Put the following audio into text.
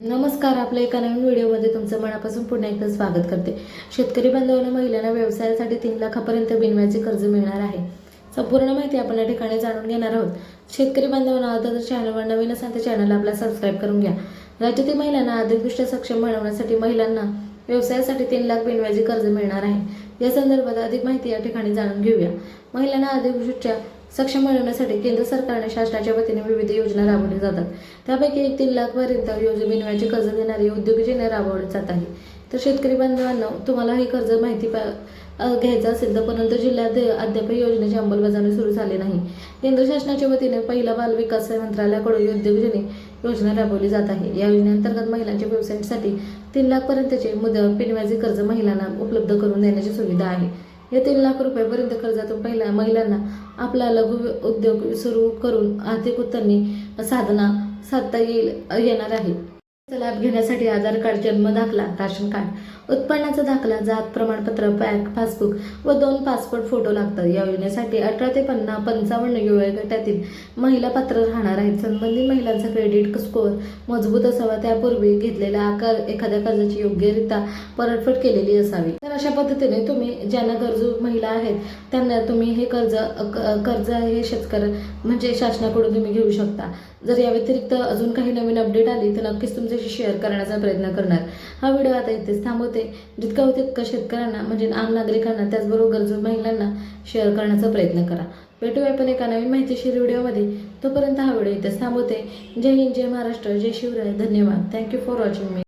नमस्कार आपल्या एका नवीन व्हिडिओमध्ये तुमचं मनापासून पुन्हा एकदा स्वागत करते. शेतकरी बांधवांना महिलांना व्यवसायासाठी तीन लाखापर्यंत बिनव्याचे कर्ज मिळणार आहे. संपूर्ण माहिती आपण या ठिकाणी जाणून घेणार आहोत. शेतकरी बांधवांना आता चॅनलवर नवीन असाल तर चॅनल आपला सबस्क्राईब करून घ्या. राज्यातील महिलांना आर्थिकदृष्ट्या सक्षम बनवण्यासाठी महिलांना व्यवसायासाठी तीन लाख बिनव्याजी कर्ज मिळणार आहे. या संदर्भात अधिक माहिती या ठिकाणी जाणून घेऊया. महिलांना आर्थिकदृष्ट्या सक्षम बनवण्यासाठी केंद्र सरकारने शासनाच्या वतीने विविध योजना राबवल्या जातात. त्यापैकी एक तीन लाखपर्यंत योजना विनिमयाचे कर्ज देणारी उद्योजने राबवली जात आहे तर शेतकरी बांधवांना तुम्हाला हे कर्ज माहिती पा घ्यायचं असेल तर परंतु जिल्ह्यात अद्याप योजनेची अंमलबजावणी सुरू झाली नाही. केंद्र शासनाच्या वतीने पहिला बाल विकास मंत्रालयाकडून ही योजना राबवली जात आहे. या योजनेअंतर्गत महिलांच्या व्यवसायासाठी तीन लाखपर्यंतचे मुदत पिनव्याजी कर्ज महिलांना उपलब्ध करून देण्याची सुविधा आहे. या तीन लाख रुपयापर्यंत कर्जातून पहिल्या महिलांना आपला लघु उद्योग सुरू करून आर्थिक उत्तरणी साधना साधता येईल येणार आहे. लाभ घेण्यासाठी आधार कार्ड जन्म दाखला राशन कार्ड उत्पन्नाचा दाखला जात प्रमाणपत्र बँक पासबुक व दोन पासपोर्ट फोटो लागतात. या योजनेसाठी अठरा ते पन्नास पंचावन्न गटातील महिला पात्र राहणार आहेत. संबंधित महिलांचा क्रेडिट स्कोअर मजबूत असावा. त्यापूर्वी घेतलेल्या आकार एखाद्या कर्जाची योग्यरित्या परतफेड केलेली असावी. तर अशा पद्धतीने तुम्ही ज्यांना गरजू महिला आहेत त्यांना तुम्ही हे कर्ज कर्ज हे शेतकरी म्हणजे शासनाकडून तुम्ही घेऊ शकता. जर या व्यतिरिक्त अजून काही नवीन अपडेट आली तर नक्कीच तुमच्याशी शेअर करण्याचा प्रयत्न करणार. हा व्हिडिओ आता इथेच थांबवते. जितका होते तितका शेतकऱ्यांना म्हणजे आम नागरिकांना त्याचबरोबर गरजू महिलांना शेअर करण्याचा प्रयत्न करा. भेटूया पण एका नवीन माहितीशीर व्हिडिओमध्ये तोपर्यंत हा व्हिडिओ इथेच थांबवते. जय हिंद जय महाराष्ट्र जय शिवराय. धन्यवाद. Thank you for watching me